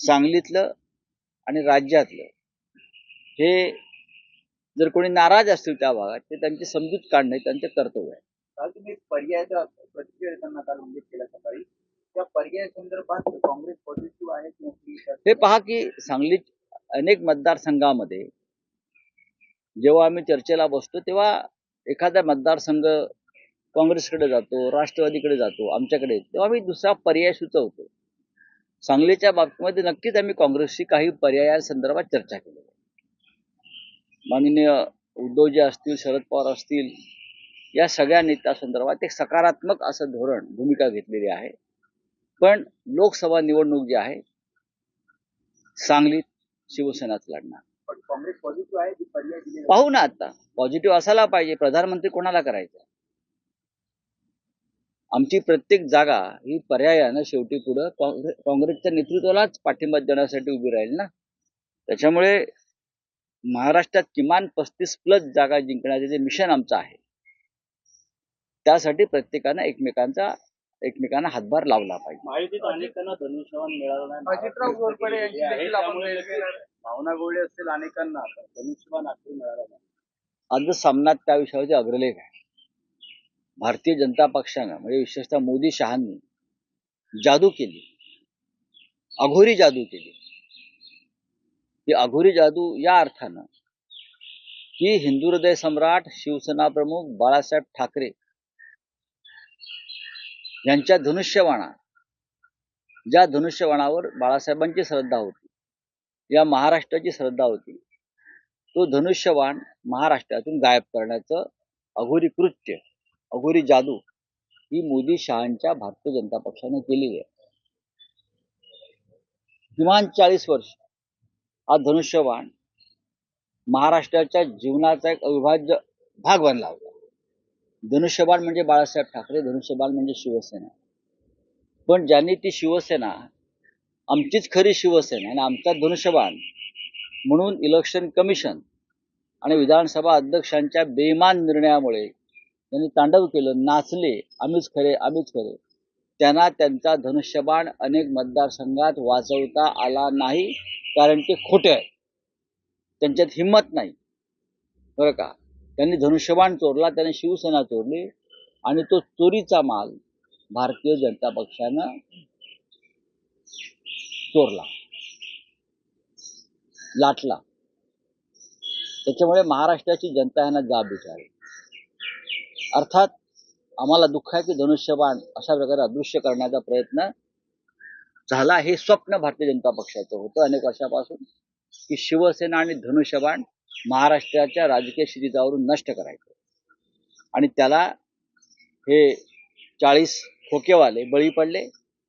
सांगलीतलं आणि राज्यातलं. हे जर कोणी नाराज असतील त्या भागात ते त्यांची समजूत काढणे त्यांचे कर्तव्य आहे. काल तुम्ही पर्यायाचा प्रतिक्रिया देताना काल उल्लेख केला सकाळी. त्या पर्याय संदर्भात काँग्रेस पॉझिटिव्ह आहे की हे पहा की सांगलीत अनेक मतदारसंघामध्ये जेव्हा आम्ही चर्चेला बसतो तेव्हा एखादा मतदारसंघ काँग्रेसकडे जातो राष्ट्रवादीकडे जातो आमच्याकडे तेव्हा आम्ही दुसरा पर्याय सुचवतो. सांगलीच्या बाबतीमध्ये नक्कीच आम्ही काँग्रेसशी काही पर्यायांसंदर्भात चर्चा केली. माननीय उद्धवजी असतील शरद पवार असतील या सगळ्या नेत्यासंदर्भात एक सकारात्मक असं धोरण भूमिका घेतलेली आहे. पण लोकसभा निवडणूक जी आहे सांगलीत शिवसेनाच लढणार. पाहू ना आता. पॉझिटिव्ह असायला पाहिजे. प्रधानमंत्री कोणाला करायचं? आमची प्रत्येक जागा ही पर्यायानं शेवटी पुढं काँग्रे- काँग्रेसच्या नेतृत्वालाच पाठिंबा देण्यासाठी उभी राहील ना? त्याच्यामुळे महाराष्ट्रात किमान पस्तीस प्लस जागा जिंकण्याचे जे मिशन आमचं आहे त्यासाठी प्रत्येकानं एकमेकांचा एकमेकांना हातभार लावला पाहिजे. अनेकांना धनुष्यवान. भावना गोळी असतील अनेकांना धनुष्यवान मिळाला आजच सामन्यात त्या विषयावरचे अग्रलेख आहे. भारतीय जनता पक्षानं म्हणजे विशेषतः मोदी शहांनी जादू केली. अघोरी जादू केली. ही अघोरी जादू या अर्थानं की हिंदू हृदय सम्राट शिवसेना प्रमुख बाळासाहेब ठाकरे यांच्या धनुष्यवाणा ज्या धनुष्यवाणावर बाळासाहेबांची श्रद्धा होती या महाराष्ट्राची श्रद्धा होती तो धनुष्यवाण महाराष्ट्रातून गायब करण्याचं अघोरी कृत्य अघोरी जादू ही मोदी शहांच्या भारतीय जनता पक्षाने केलेली आहे. किमान चाळीस वर्ष हा धनुष्यबाण महाराष्ट्राच्या जीवनाचा एक अविभाज्य भाग बनला होता. धनुष्यबाण म्हणजे बाळासाहेब ठाकरे धनुष्यबाण म्हणजे शिवसेना. पण ज्यांनी ती शिवसेना आमचीच खरी शिवसेना आणि आमचा धनुष्यबाण म्हणून इलेक्शन कमिशन आणि विधानसभा अध्यक्षांच्या बेईमान निर्णयामुळे त्यांनी तांडव केलं. नाचले. आम्हीच खरे आम्हीच खरे. त्यांना त्यांचा धनुष्यबाण अनेक मतदारसंघात वाचवता आला नाही कारण ते खोटे आहे त्यांच्यात हिंमत नाही. बरं का? त्यांनी धनुष्यबाण चोरला त्याने शिवसेना चोरली आणि तो चोरीचा माल भारतीय जनता पक्षानं चोरला. लाटला. त्याच्यामुळे महाराष्ट्राची जनता यांना जाब विचारली. अर्थात आम्हाला दुःखाचे धनुष्यबाण अशा प्रकारे अदृश्य करण्याचा प्रयत्न झाला. हे स्वप्न भारतीय जनता पक्षाचं होतं अनेक वर्षापासून की शिवसेना आणि धनुष्यबाण महाराष्ट्राच्या राजकीय शिथिजावरून नष्ट करायचं. आणि त्याला हे चाळीस खोकेवाले बळी पडले.